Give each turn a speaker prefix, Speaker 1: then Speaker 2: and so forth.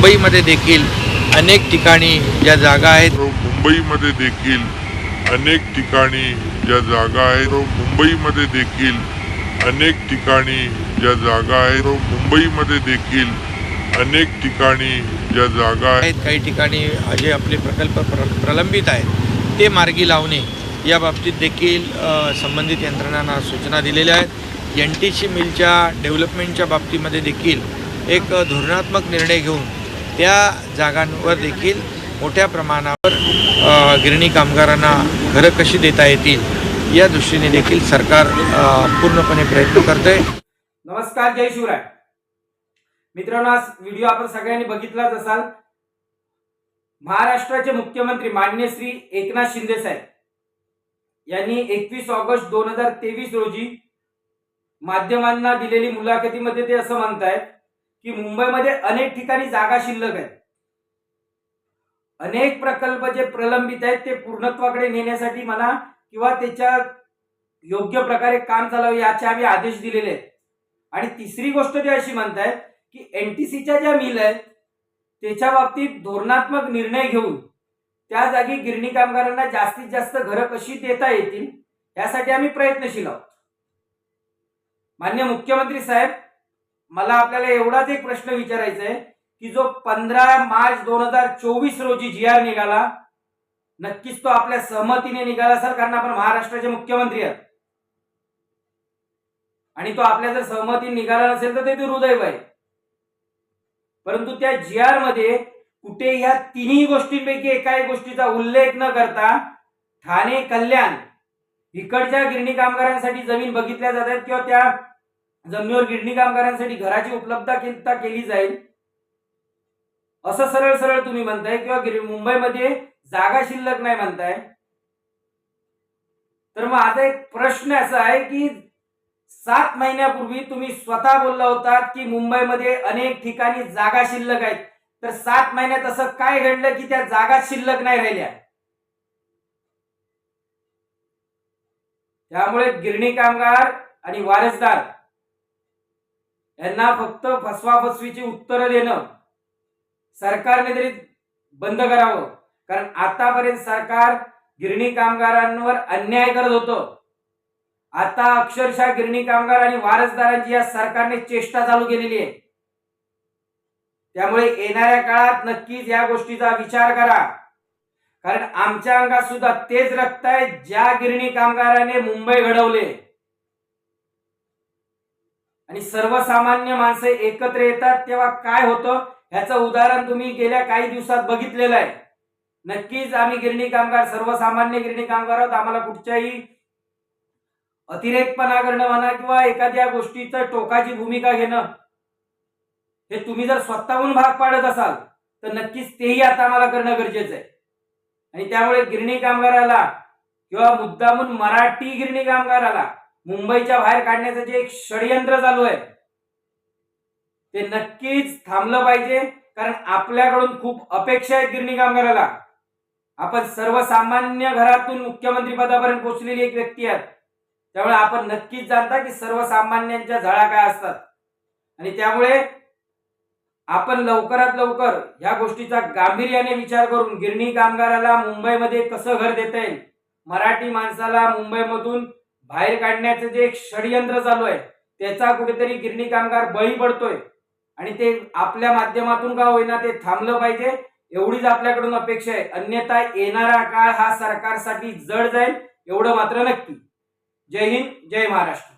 Speaker 1: मुंबईमध्ये देखील अनेक ठिकाणी ज्या जागा आहेत.
Speaker 2: मुंबईमध्ये देखील अनेक ठिकाणी ज्या जागा आहेत. मुंबईमध्ये देखील अनेक ठिकाणी ज्या जागा आहेत. मुंबईमध्ये देखील अनेक ठिकाणी ज्या जागा आहेत.
Speaker 1: काही ठिकाणी जे आपले प्रकल्प प्र प्रलंबित आहेत ते मार्गी लावणे या बाबतीत देखील संबंधित यंत्रणांना सूचना दिलेल्या आहेत. एन टी सी मिलच्या डेव्हलपमेंटच्या बाबतीमध्ये देखील एक धोरणात्मक निर्णय घेऊन त्या जागांवर देखील मोठ्या प्रमाणावर गिरणी कामगारांना घरं कशी देता येतील या दृष्टीने देखील सरकार पूर्णपणे प्रयत्न करतं
Speaker 3: नमस्कार जय शिवराय. मित्रांनो आज व्हिडिओ आपण सगळ्यांनी बघितलाच असाल. महाराष्ट्राचे मुख्यमंत्री मान्य श्री एकनाथ शिंदे साहेब यांनी एकवीस ऑगस्ट दोन हजार तेवीस रोजी माध्यमांना दिलेली मुलाखतीमध्ये ते असं म्हणतायत की मुंबईमध्ये अनेक ठिकाणी जागा शिल्लक आहेत. अनेक प्रकल्प जे प्रलंबित आहेत ते पूर्णत्वाकडे नेण्यासाठी म्हणा किंवा त्याच्या योग्य प्रकारे काम चालावं याचे आम्ही आदेश दिलेले आहेत. आणि तिसरी गोष्ट ते अशी म्हणतायत की एनटीसीच्या ज्या मिल आहेत त्याच्या बाबतीत धोरणात्मक निर्णय घेऊन त्या जागी गिरणी कामगारांना जास्तीत जास्त घरं कशी देता येतील यासाठी आम्ही प्रयत्नशील आहोत. मान्य मुख्यमंत्री साहेब मला आपल्याला एवढाच एक प्रश्न विचारायचा आहे की जो पंधरा मार्च दोन हजार चोवीस रोजी जी आर निघाला नक्कीच तो आपल्या सहमतीने निघाला सर कारण आपण महाराष्ट्राचे मुख्यमंत्री आहात. आणि तो आपल्या जर सहमतीने निघाला नसेल तर ते हृदयव आहे. परंतु त्या जी आरमध्ये कुठे ह्या तिन्ही गोष्टींपैकी एकाही गोष्टीचा उल्लेख न करता ठाणे कल्याण इकडच्या गिरणी कामगारांसाठी जमीन बघितल्या जातात किंवा त्या जमिनीवर गिरणी कामगारांसाठी घराची उपलब्धता केली जाईल? असं सरळ सरळ तुम्ही म्हणताय किंवा मुंबईमध्ये जागा शिल्लक नाही म्हणताय. तर मग आता एक प्रश्न असा आहे की सात महिन्यापूर्वी तुम्ही स्वतः बोलला होता की मुंबईमध्ये अनेक ठिकाणी जागा शिल्लक आहेत. तर सात महिन्यात असं काय घडलं की त्या जागा शिल्लक नाही राहिल्या? त्यामुळे गिरणी कामगार आणि वारसदार यांना फक्त फसवाफसवीची उत्तरं देणं सरकारने तरी बंद करावं. कारण आतापर्यंत सरकार गिरणी कामगारांवर अन्याय करत होतं. आता अक्षरशः गिरणी कामगार आणि वारसदारांची या सरकारने चेष्टा चालू केलेली आहे. त्यामुळे येणाऱ्या काळात नक्कीच या गोष्टीचा विचार करा. कारण आमच्या अंगात सुद्धा तेच रक्त आहे ज्या गिरणी कामगाराने मुंबई घडवले. आणि सर्वसामान्य माणसं एकत्र येतात तेव्हा काय होतं? ह्याचं उदाहरण तुम्ही गेल्या काही दिवसात बघितलेलं आहे. नक्कीच आम्ही गिरणी कामगार सर्वसामान्य गिरणी कामगार आहोत. आम्हाला कुठच्याही अतिरेकपणा करणं म्हणा किंवा एखाद्या गोष्टीचं टोकाची भूमिका घेणं हे तुम्ही जर स्वतःहून भाग पाडत असाल तर नक्कीच तेही आता आम्हाला करणं गरजेचं आहे. आणि त्यामुळे गिरणी कामगाराला किंवा मुद्दामून मराठी गिरणी कामगाराला मुंबईच्या बाहेर काढण्याचं जे एक षडयंत्र चालू आहे ते नक्कीच थांबलं पाहिजे कारण आपल्याकडून खूप अपेक्षा आहेत गिरणी कामगाराला आपण सर्वसामान्य घरातून मुख्यमंत्री पदापर्यंत पोहोचलेली एक व्यक्ती आहात. त्यामुळे आपण नक्कीच जाणता की सर्वसामान्यांच्या झळा काय असतात. आणि त्यामुळे आपण लवकरात लवकर या गोष्टीचा गांभीर्याने विचार करून गिरणी कामगाराला मुंबईमध्ये कसं घर देता येईल मराठी माणसाला मुंबईमधून बाहेर काढण्याचं जे एक षडयंत्र चालू आहे त्याचा कुठेतरी गिरणी कामगार बळी पडतोय. आणि ते आपल्या माध्यमातून का होईना ते थांबलं पाहिजे एवढीच आपल्याकडून अपेक्षा आहे. अन्यथा येणारा काळ हा सरकारसाठी जड जाईल एवढं मात्र नक्की. जय हिंद जय महाराष्ट्र.